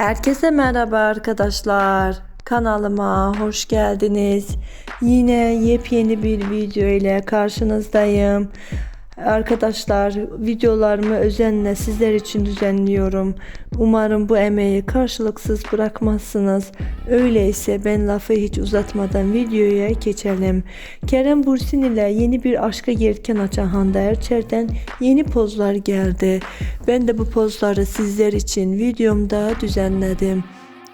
Herkese merhaba arkadaşlar. Kanalıma hoş geldiniz. Yine yepyeni bir video ile karşınızdayım. Arkadaşlar videolarımı özenle sizler için düzenliyorum. Umarım bu emeği karşılıksız bırakmazsınız. Öyleyse ben lafı hiç uzatmadan videoya geçelim. Kerem Bursin ile yeni bir aşka yelken açan Hande Erçel'den yeni pozlar geldi. Ben de bu pozları sizler için videomda düzenledim.